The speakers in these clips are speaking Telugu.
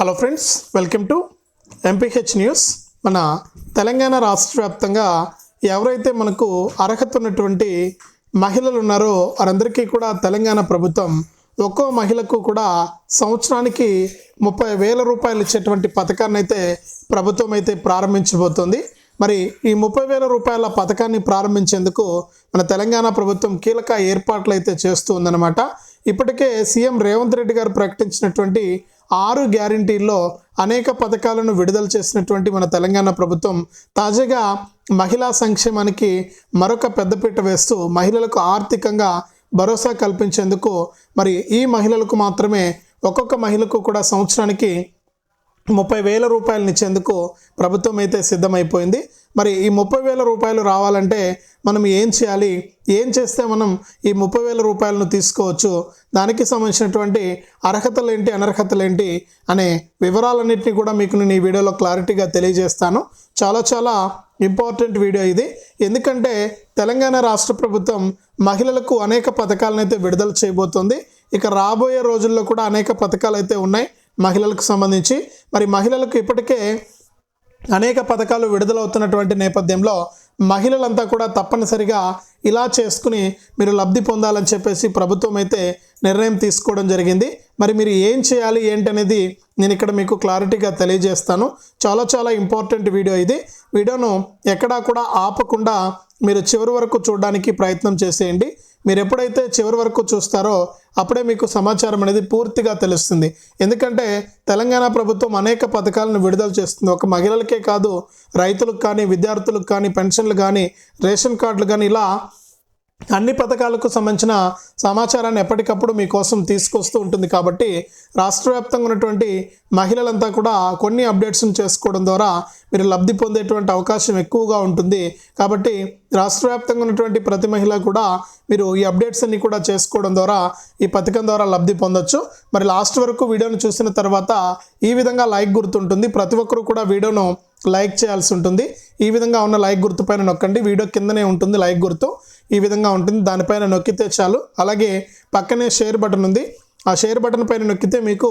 Hello friends welcome to MPH news మన తెలంగాణ రాష్ట్ర వ్యాప్తంగా ఎవరైతే మనకు అర్హత ఉన్నటువంటి మహిళలు ఉన్నారో వారందరికీ కూడా తెలంగాణ ప్రభుత్వం ఒక్కో మహిళకు కూడా సంవత్సరానికి ముప్పై వేల రూపాయలు ఇచ్చేటువంటి పథకాన్ని అయితే ప్రభుత్వం అయితే ప్రారంభించబోతోంది. మరి ఈ ముప్పై వేల రూపాయల పథకాన్ని ప్రారంభించేందుకు మన తెలంగాణ ప్రభుత్వం కీలక ఏర్పాట్లు అయితే చేస్తూ ఉందన్నమాట. ఇప్పటికే సీఎం రేవంత్ రెడ్డి గారు ప్రకటించినటువంటి ఆరు గ్యారంటీల్లో అనేక పథకాలను విడుదల చేసినటువంటి మన తెలంగాణ ప్రభుత్వం తాజాగా మహిళా సంక్షేమానికి మరొక పెద్దపీట వేస్తూ మహిళలకు ఆర్థికంగా భరోసా కల్పించేందుకు మరి ఈ మహిళలకు మాత్రమే ఒక్కొక్క మహిళకు కూడా సంవత్సరానికి ముప్పై వేల రూపాయలను ఇచ్చేందుకు ప్రభుత్వం అయితే సిద్ధమైపోయింది. మరి ఈ ముప్పై వేల రూపాయలు రావాలంటే మనం ఏం చేయాలి? ఏం చేస్తే మనం ఈ ముప్పై వేల రూపాయలను తీసుకోవచ్చు? దానికి సంబంధించినటువంటి అర్హతలు ఏంటి అనర్హతలు ఏంటి అనే వివరాలన్నింటినీ కూడా మీకు నేను ఈ వీడియోలో క్లారిటీగా తెలియజేస్తాను. చాలా చాలా ఇంపార్టెంట్ వీడియో ఇది. ఎందుకంటే తెలంగాణ రాష్ట్ర ప్రభుత్వం మహిళలకు అనేక పథకాలను అయితే విడుదల చేయబోతోంది. ఇక రాబోయే రోజుల్లో కూడా అనేక పథకాలు అయితే ఉన్నాయి. మహిళలకు సంబంధించి. మరి మహిళలకు ఇప్పటికే అనేక పథకాలు విడుదలవుతున్నటువంటి నేపథ్యంలో మహిళలంతా కూడా తప్పనిసరిగా ఇలా చేసుకుని మీరు లబ్ధి పొందాలని చెప్పేసి ప్రభుత్వం అయితే నిర్ణయం తీసుకోవడం జరిగింది. మరి మీరు ఏం చేయాలి ఏంటనేది నేను ఇక్కడ మీకు క్లారిటీగా తెలియజేస్తాను. చాలా చాలా ఇంపార్టెంట్ వీడియో ఇది. వీడియోను ఎక్కడా కూడా ఆపకుండా మీరు చివరి వరకు చూడడానికి ప్రయత్నం చేసేయండి. మీరు ఎప్పుడైతే చివరి వరకు చూస్తారో అప్పుడే మీకు సమాచారం అనేది పూర్తిగా తెలుస్తుంది. ఎందుకంటే తెలంగాణ ప్రభుత్వం అనేక పథకాలను విడుదల చేస్తుంది. ఒక మహిళలకే కాదు రైతులకు కానీ విద్యార్థులకు కానీ పెన్షన్లు కానీ రేషన్ కార్డులు కానీ ఇలా అన్ని పథకాలకు సంబంధించిన సమాచారాన్ని ఎప్పటికప్పుడు మీకోసం తీసుకొస్తూ ఉంటుంది కాబట్టి రాష్ట్ర వ్యాప్తంగా ఉన్నటువంటి మహిళలంతా కూడా కొన్ని అప్డేట్స్ని చేసుకోవడం ద్వారా మీరు లబ్ధి పొందేటువంటి అవకాశం ఎక్కువగా ఉంటుంది. కాబట్టి రాష్ట్ర వ్యాప్తంగా ఉన్నటువంటి ప్రతి మహిళ కూడా మీరు ఈ అప్డేట్స్ అన్ని కూడా చేసుకోవడం ద్వారా ఈ పథకం ద్వారా లబ్ధి పొందొచ్చు. మరి లాస్ట్ వరకు వీడియోను చూసిన తర్వాత ఈ విధంగా లైక్ గుర్తుంటుంది. ప్రతి ఒక్కరు కూడా వీడియోను లైక్ చేయాల్సి ఉంటుంది. ఈ విధంగా ఉన్న లైక్ గుర్తు పైన నొక్కండి. వీడియో కిందనే ఉంటుంది లైక్ గుర్తు. ఈ విధంగా ఉంటుంది. దానిపైన నొక్కితే చాలు. అలాగే పక్కనే షేర్ బటన్ ఉంది. ఆ షేర్ బటన్ పైన నొక్కితే మీకు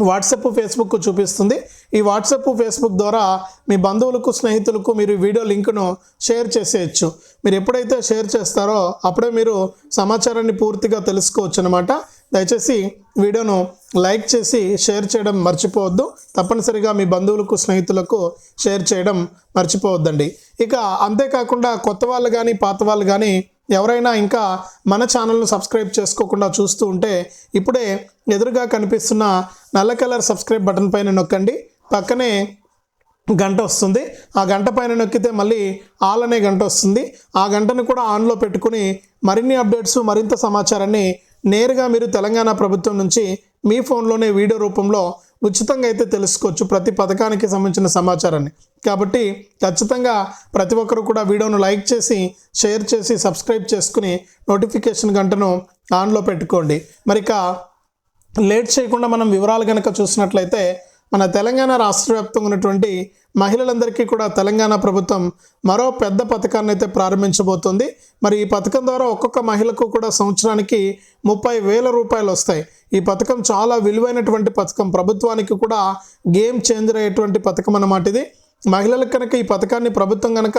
వాట్సాప్ ఫేస్బుక్ చూపిస్తుంది. ఈ వాట్సాప్ ఫేస్బుక్ ద్వారా మీ బంధువులకు స్నేహితులకు మీరు వీడియో లింక్ను షేర్ చేసేయచ్చు. మీరు ఎప్పుడైతే షేర్ చేస్తారో అప్పుడే మీరు సమాచారాన్ని పూర్తిగా తెలుసుకోవచ్చు అనమాట దయచేసి వీడియోను లైక్ చేసి షేర్ చేయడం మర్చిపోవద్దు. తప్పనిసరిగా మీ బంధువులకు స్నేహితులకు షేర్ చేయడం మర్చిపోవద్దండి. ఇక అంతేకాకుండా కొత్త వాళ్ళు కానీ పాత వాళ్ళు కానీ ఎవరైనా ఇంకా మన ఛానల్ను సబ్స్క్రైబ్ చేసుకోకుండా చూస్తూ ఉంటే ఇప్పుడే ఎదురుగా కనిపిస్తున్న నల్ల కలర్ సబ్స్క్రైబ్ బటన్ పైన నొక్కండి. పక్కనే గంట వస్తుంది. ఆ గంట పైన నొక్కితే మళ్ళీ ఆల్ అనే గంట వస్తుంది. ఆ గంటను కూడా ఆన్లో పెట్టుకుని మరిన్ని అప్డేట్స్ మరింత సమాచారాన్ని నేరుగా మీరు తెలంగాణ ప్రభుత్వం నుంచి మీ ఫోన్లోనే వీడియో రూపంలో ఉచితంగా అయితే తెలుసుకోవచ్చు ప్రతి పథకానికి సంబంధించిన సమాచారాన్ని. కాబట్టి ఖచ్చితంగా ప్రతి ఒక్కరు కూడా వీడియోను లైక్ చేసి షేర్ చేసి సబ్స్క్రైబ్ చేసుకుని నోటిఫికేషన్ గంటను ఆన్లో పెట్టుకోండి. మరి ఇక లేట్ చేయకుండా మనం వివరాలు కనుక చూసినట్లయితే మన తెలంగాణ రాష్ట్ర వ్యాప్తంగా ఉన్నటువంటి మహిళలందరికీ కూడా తెలంగాణ ప్రభుత్వం మరో పెద్ద పథకాన్ని అయితే ప్రారంభించబోతుంది. మరి ఈ పథకం ద్వారా ఒక్కొక్క మహిళకు కూడా సంవత్సరానికి ముప్పై వేల రూపాయలు వస్తాయి. ఈ పథకం చాలా విలువైనటువంటి పథకం. ప్రభుత్వానికి కూడా గేమ్ చేంజర్ అయ్యేటువంటి పథకం అన్నమాట ఇది. మహిళలకు కనుక ఈ పథకాన్ని ప్రభుత్వం కనుక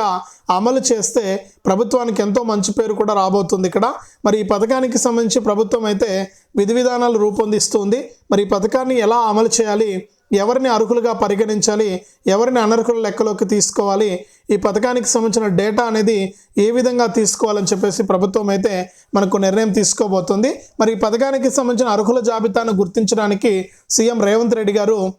అమలు చేస్తే ప్రభుత్వానికి ఎంతో మంచి పేరు కూడా రాబోతుంది ఇక్కడ. మరి ఈ పథకానికి సంబంధించి ప్రభుత్వం అయితే విధి విధానాలు రూపొందిస్తుంది. మరి ఈ పథకాన్ని ఎలా అమలు చేయాలి? ఎవరిని అర్హులుగా పరిగణించాలి ఎవరిని అనర్హుల లెక్కలోకి తీసుకోవాలి ఈ పథకానికి సంబంధించిన డేటా అనేది ఏ విధంగా తీసుకోవాలని చెప్పేసి ప్రభుత్వం అయితే మనకు నిర్ణయం తీసుకోబోతుంది. మరి ఈ పథకానికి సంబంధించిన అర్హుల జాబితాను గుర్తించడానికి సీఎం రేవంత్ రెడ్డి గారు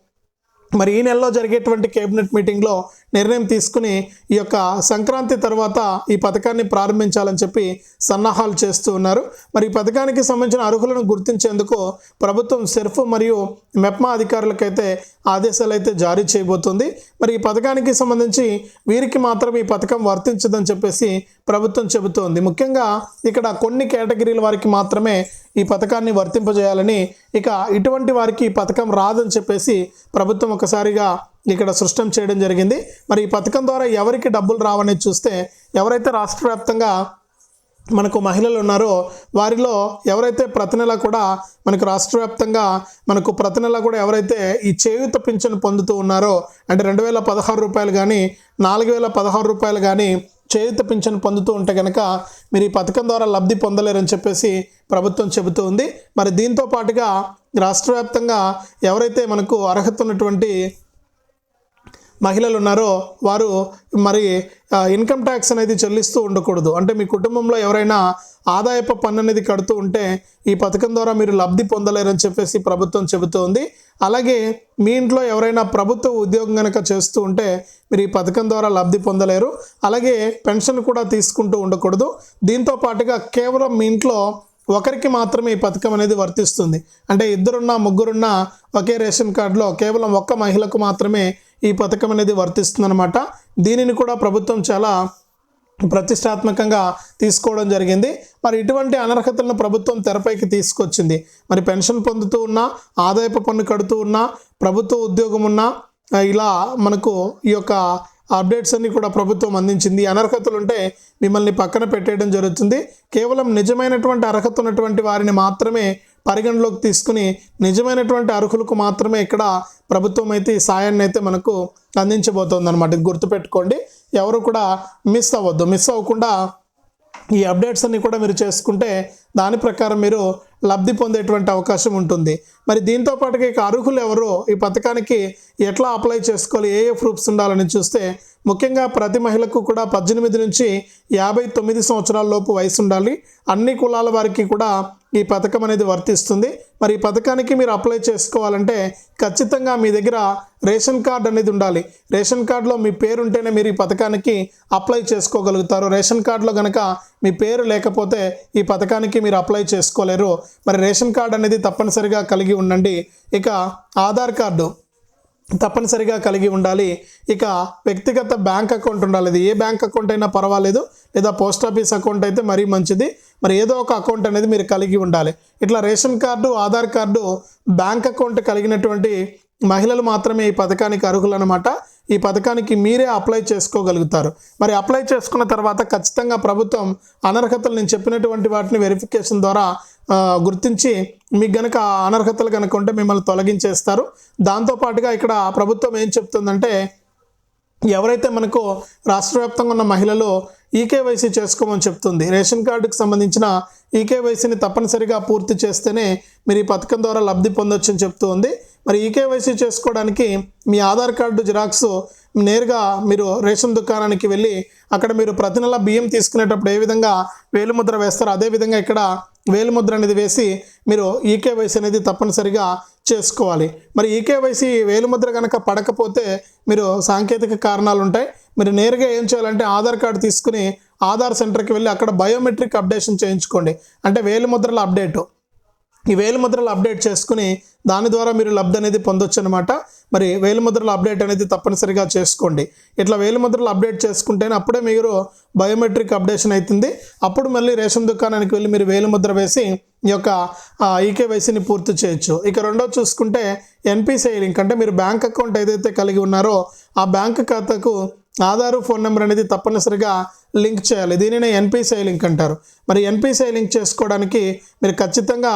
మరి ఈ నెలలో జరిగేటువంటి కేబినెట్ మీటింగ్లో నిర్ణయం తీసుకుని ఈ యొక్క సంక్రాంతి తర్వాత ఈ పథకాన్ని ప్రారంభించాలని చెప్పి సన్నాహాలు చేస్తూ ఉన్నారు. మరి ఈ పథకానికి సంబంధించిన అర్హులను గుర్తించేందుకు ప్రభుత్వం సెర్ఫ్ మరియు మెప్మా అధికారులకైతే ఆదేశాలు అయితే జారీ చేయబోతుంది. మరి ఈ పథకానికి సంబంధించి వీరికి మాత్రం ఈ పథకం వర్తించదని చెప్పేసి ప్రభుత్వం చెబుతోంది. ముఖ్యంగా ఇక్కడ కొన్ని కేటగిరీల వారికి మాత్రమే ఈ పథకాన్ని వర్తింపజేయాలని ఇక ఇటువంటి వారికి ఈ పథకం రాదని చెప్పేసి ప్రభుత్వం ఒకసారిగా ఇక్కడ సృష్టం చేయడం జరిగింది. మరి ఈ పథకం ద్వారా ఎవరికి డబ్బులు రావనేది చూస్తే ఎవరైతే రాష్ట్ర వ్యాప్తంగా మనకు మహిళలు ఉన్నారో వారిలో ఎవరైతే ప్రతి నెల కూడా మనకు రాష్ట్ర వ్యాప్తంగా మనకు ప్రతి నెల కూడా ఎవరైతే ఈ చేయూత పింఛను పొందుతూ ఉన్నారో అంటే రెండు వేల పదహారు రూపాయలు కానీ నాలుగు వేల పదహారు రూపాయలు కానీ చేయూత పింఛను పొందుతూ ఉంటే కనుక మీరు ఈ పథకం ద్వారా లబ్ధి పొందలేరని చెప్పేసి ప్రభుత్వం చెబుతూ ఉంది. మరి దీంతో పాటుగా రాష్ట్ర వ్యాప్తంగా ఎవరైతే మనకు అర్హత ఉన్నటువంటి మహిళలు ఉన్నారో వారు మరి ఇన్కమ్ ట్యాక్స్ అనేది చెల్లిస్తూ ఉండకూడదు. అంటే మీ కుటుంబంలో ఎవరైనా ఆదాయపు పన్ను అనేది కడుతూ ఉంటే ఈ పథకం ద్వారా మీరు లబ్ధి పొందలేరని చెప్పేసి ప్రభుత్వం చెబుతోంది. అలాగే మీ ఇంట్లో ఎవరైనా ప్రభుత్వ ఉద్యోగం కనుక చేస్తూ ఉంటే మీరు ఈ పథకం ద్వారా లబ్ధి పొందలేరు. అలాగే పెన్షన్ కూడా తీసుకుంటూ ఉండకూడదు. దీంతో పాటుగా కేవలం మీ ఇంట్లో ఒకరికి మాత్రమే ఈ పథకం అనేది వర్తిస్తుంది. అంటే ఇద్దరున్నా ముగ్గురున్నా ఒకే రేషన్ కార్డులో కేవలం ఒక్క మహిళకు మాత్రమే ఈ పథకం అనేది వర్తిస్తుందన్నమాట. దీనిని కూడా ప్రభుత్వం చాలా ప్రతిష్టాత్మకంగా తీసుకోవడం జరిగింది. మరి ఇటువంటి అనర్హతలను ప్రభుత్వం తెరపైకి తీసుకొచ్చింది. మరి పెన్షన్ పొందుతూ ఉన్నా ఆదాయపు పన్ను కడుతూ ఉన్నా ప్రభుత్వ ఉద్యోగం ఉన్నా ఇలా మనకు ఈ యొక్క అప్డేట్స్ అన్ని కూడా ప్రభుత్వం అందించింది. అనర్హతలు ఉంటే మిమ్మల్ని పక్కన పెట్టేయడం జరుగుతుంది. కేవలం నిజమైనటువంటి అర్హత ఉన్నటువంటి వారిని మాత్రమే పరిగణలోకి తీసుకుని నిజమైనటువంటి అర్హులకు మాత్రమే ఇక్కడ ప్రభుత్వం అయితే ఈ సాయాన్ని అయితే మనకు అందించబోతోంది అనమాట గుర్తుపెట్టుకోండి. ఎవరు కూడా మిస్ అవ్వద్దు. మిస్ అవ్వకుండా ఈ అప్డేట్స్ అన్ని కూడా మీరు చేసుకుంటే దాని ప్రకారం మీరు లబ్ధి పొందేటువంటి అవకాశం ఉంటుంది. మరి దీంతో పాటుగా ఇక అర్హులు ఎవరు ఈ పథకానికి ఎట్లా అప్లై చేసుకోవాలి ఏ ఏ ప్రూఫ్స్ ఉండాలని చూస్తే ముఖ్యంగా ప్రతి మహిళకు కూడా పద్దెనిమిది నుంచి యాభై తొమ్మిది సంవత్సరాల లోపు వయసు ఉండాలి. అన్ని కులాల వారికి కూడా ఈ పథకం అనేది వర్తిస్తుంది. మరి ఈ పథకానికి మీరు అప్లై చేసుకోవాలంటే ఖచ్చితంగా మీ దగ్గర రేషన్ కార్డ్ అనేది ఉండాలి. రేషన్ కార్డులో మీ పేరు ఉంటేనే మీరు ఈ పథకానికి అప్లై చేసుకోగలుగుతారు. రేషన్ కార్డులో కనుక మీ పేరు లేకపోతే ఈ పథకానికి మీరు అప్లై చేసుకోలేరు. మరి రేషన్ కార్డు అనేది తప్పనిసరిగా కలిగి ఉండండి. ఇక ఆధార్ కార్డు తప్పనిసరిగా కలిగి ఉండాలి. ఇక వ్యక్తిగత బ్యాంక్ అకౌంట్ ఉండాలి. ఇది ఏ బ్యాంక్ అకౌంట్ అయినా పర్వాలేదు. లేదా పోస్ట్ ఆఫీస్ అకౌంట్ అయితే మరీ మంచిది. మరి ఏదో ఒక అకౌంట్ అనేది మీరు కలిగి ఉండాలి. ఇట్లా ration card Aadhaar card bank account కలిగినటువంటి మహిళలు మాత్రమే ఈ పథకానికి అర్హులన్నమాట. ఈ పథకానికి మీరే అప్లై చేసుకోగలుగుతారు. మరి అప్లై చేసుకున్న తర్వాత ఖచ్చితంగా ప్రభుత్వం అనర్హతలు నేను చెప్పినటువంటి వాటిని వెరిఫికేషన్ ద్వారా గుర్తించి మీకు గనక అనర్హతలు కనుక ఉంటే మిమ్మల్ని తొలగించేస్తారు. దాంతోపాటుగా ఇక్కడ ప్రభుత్వం ఏం చెప్తుందంటే ఎవరైతే మనకు రాష్ట్ర వ్యాప్తంగా ఉన్న మహిళలు ఈకేవైసీ చేసుకోమని చెప్తుంది రేషన్ కార్డుకు సంబంధించిన ఈకేవైసీని తప్పనిసరిగా పూర్తి చేస్తేనే మీరు ఈ పథకం ద్వారా లబ్ధి పొందొచ్చు అని చెప్తూ ఉంది మరి ఈకేవైసీ చేసుకోవడానికి మీ ఆధార్ కార్డు జిరాక్స్ నేరుగా మీరు రేషన్ దుకాణానికి వెళ్ళి అక్కడ మీరు ప్రతి నెల బియ్యం తీసుకునేటప్పుడు ఏ విధంగా వేలుముద్ర వేస్తారో అదే విధంగా ఇక్కడ వేలుముద్ర అనేది వేసి మీరు ఈకేవైసీ అనేది తప్పనిసరిగా చేసుకోవాలి. మరి ఈకేవైసీ వేలుముద్ర కనుక పడకపోతే మీరు సాంకేతిక కారణాలు ఉంటాయి. మీరు నేరుగా ఏం చేయాలంటే ఆధార్ కార్డు తీసుకుని ఆధార్ సెంటర్కి వెళ్ళి అక్కడ బయోమెట్రిక్ అప్డేషన్ చేయించుకోండి. అంటే వేలుముద్రల అప్డేటు. ఈ వేలుముద్రలు అప్డేట్ చేసుకుని దాని ద్వారా మీరు లబ్ధి అనేది పొందొచ్చు అనమాట మరి వేలుముద్రలు అప్డేట్ అనేది తప్పనిసరిగా చేసుకోండి. ఇట్లా వేలుముద్రలు అప్డేట్ చేసుకుంటేనే అప్పుడే మీరు బయోమెట్రిక్ అప్డేషన్ అవుతుంది అప్పుడు మళ్ళీ రేషన్ దుకాణానికి వెళ్ళి మీరు వేలుముద్ర వేసి ఈ యొక్క ఈకేవైసీని పూర్తి చేయొచ్చు. ఇక రెండో చూసుకుంటే ఎన్పిసిఐ లింక్. అంటే మీరు బ్యాంక్ అకౌంట్ ఏదైతే కలిగి ఉన్నారో ఆ బ్యాంక్ ఖాతాకు ఆధారు ఫోన్ నెంబర్ అనేది తప్పనిసరిగా లింక్ చేయాలి. దీనినే ఎన్పిసిఐ లింక్ అంటారు. మరి ఎన్పిసిఐ లింక్ చేసుకోవడానికి మీరు ఖచ్చితంగా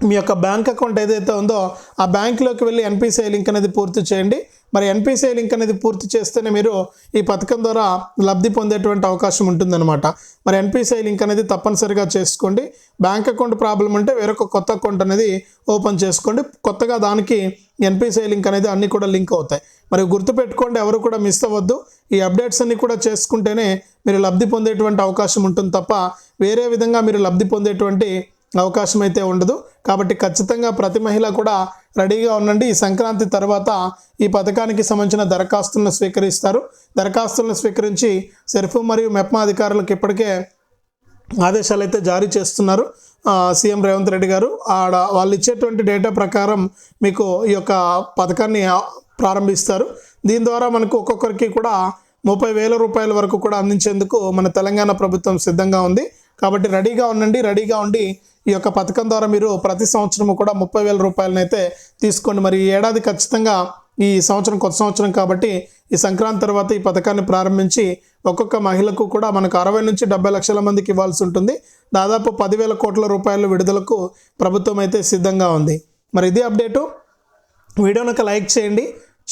మీ యొక్క బ్యాంక్ అకౌంట్ ఏదైతే ఉందో ఆ బ్యాంక్లోకి వెళ్ళి ఎన్పిసిఐ లింక్ అనేది పూర్తి చేయండి. మరి ఎన్పిసిఐ లింక్ అనేది పూర్తి చేస్తేనే మీరు ఈ పథకం ద్వారా లబ్ధి పొందేటువంటి అవకాశం ఉంటుందన్నమాట. మరి ఎన్పిసిఐ లింక్ అనేది తప్పనిసరిగా చేసుకోండి. బ్యాంక్ అకౌంట్ ప్రాబ్లం ఉంటే వేరొక కొత్త అకౌంట్ అనేది ఓపెన్ చేసుకోండి. కొత్తగా దానికి ఎన్పిసిఐ లింక్ అనేది అన్నీ కూడా లింక్ అవుతాయి. మరి గుర్తుపెట్టుకోండి ఎవరు కూడా మిస్ అవ్వద్దు. ఈ అప్డేట్స్ అన్ని కూడా చేసుకుంటేనే మీరు లబ్ధి పొందేటువంటి అవకాశం ఉంటుంది తప్ప వేరే విధంగా మీరు లబ్ధి పొందేటువంటి అవకాశం అయితే ఉండదు. కాబట్టి ఖచ్చితంగా ప్రతి మహిళ కూడా రెడీగా ఉండండి. ఈ సంక్రాంతి తర్వాత ఈ పథకానికి సంబంధించిన దరఖాస్తులను స్వీకరిస్తారు. దరఖాస్తులను స్వీకరించి సెర్ఫ్ మరియు మెప్మా అధికారులకు ఇప్పటికే ఆదేశాలు అయితే జారీ చేస్తున్నారు. సీఎం రేవంత్ రెడ్డి గారు ఆడ వాళ్ళు ఇచ్చేటువంటి డేటా ప్రకారం మీకు ఈ యొక్క పథకాన్ని ప్రారంభిస్తారు. దీని ద్వారా మనకు ఒక్కొక్కరికి కూడా ముప్పై వేల రూపాయల వరకు కూడా అందించేందుకు మన తెలంగాణ ప్రభుత్వం సిద్ధంగా ఉంది. కాబట్టి రెడీగా ఉండండి రెడీగా ఉండి ఈ యొక్క పథకం ద్వారా మీరు ప్రతి సంవత్సరం కూడా ముప్పై వేల రూపాయలనైతే తీసుకోండి. మరి ఈ ఏడాది ఖచ్చితంగా ఈ సంవత్సరం కొత్త సంవత్సరం కాబట్టి ఈ సంక్రాంతి తర్వాత ఈ పథకాన్ని ప్రారంభించి ఒక్కొక్క మహిళకు కూడా మనకు అరవై నుంచి డెబ్బై లక్షల మందికి ఇవ్వాల్సి ఉంటుంది. దాదాపు పదివేల కోట్ల రూపాయల విడుదలకు ప్రభుత్వం అయితే సిద్ధంగా ఉంది. మరి ఇదే అప్డేటు. వీడియోని ఒక లైక్ చేయండి.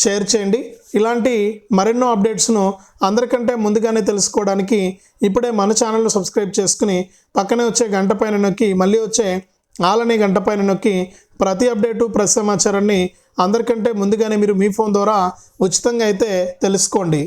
షేర్ చేయండి. ఇలాంటి మరెన్నో అప్డేట్స్ను అందరికంటే ముందుగానే తెలుసుకోవడానికి ఇప్పుడే మన ఛానల్ను సబ్స్క్రైబ్ చేసుకుని పక్కనే వచ్చే గంట పైన నొక్కి మళ్ళీ వచ్చే ఆలనే గంట పైన నొక్కి ప్రతి అప్డేటు ప్రతి సమాచారాన్ని అందరికంటే ముందుగానే మీరు మీ ఫోన్ ద్వారా ఉచితంగా అయితే తెలుసుకోండి.